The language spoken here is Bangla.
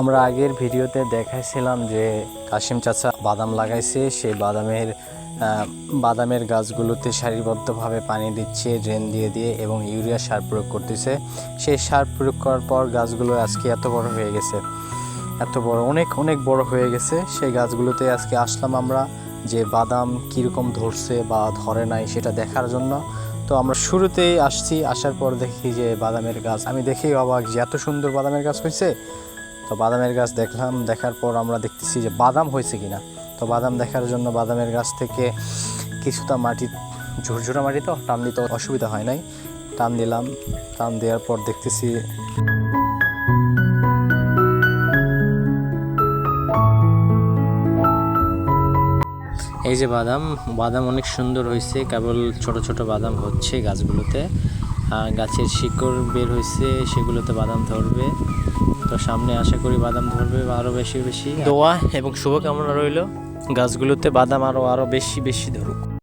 আমরা আগের ভিডিওতে দেখাইছিলাম যে কাশিম চাচা বাদাম লাগাইছে সেই বাদামের বাদামের গাছগুলোতে সারিবদ্ধভাবে পানি দিচ্ছে ড্রেন দিয়ে দিয়ে এবং ইউরিয়া সার প্রয়োগ করতেছে। সেই সার প্রয়োগ করার পর গাছগুলো আজকে এত বড় হয়ে গেছে। এত বড়, অনেক অনেক বড় হয়ে গেছে। সেই গাছগুলোতে আজকে আসলাম আমরা যে বাদাম কীরকম ধরছে বা ধরে নাই সেটা দেখার জন্য। তো আমরা শুরুতেই আসছি, আসার পর দেখি যে বাদামের গাছ, আমি দেখি অবাক যে এত সুন্দর বাদামের গাছ হয়েছে। তো বাদামের গাছ দেখলাম, দেখার পর আমরা দেখতেছি যে বাদাম হয়েছে কিনা। তো বাদাম দেখার জন্য বাদামের গাছ থেকে কিছুটা মাটি, ঝুরঝুরা মাটি তো, টান দিতে অসুবিধা হয় নাই। টান দিলাম, টান দেওয়ার পর দেখতেছি এই যে বাদাম বাদাম অনেক সুন্দর হয়েছে, কেবল ছোট ছোট বাদাম হচ্ছে গাছগুলোতে। গাছের শিকড় বের হয়েছে, সেগুলোতে বাদাম ধরবে। তো সামনে আশা করি বাদাম ধরবে আরও বেশি বেশি। দোয়া এবং শুভকামনা রইল। গাছগুলোতে বাদাম আরও আরও বেশি বেশি ধরুক।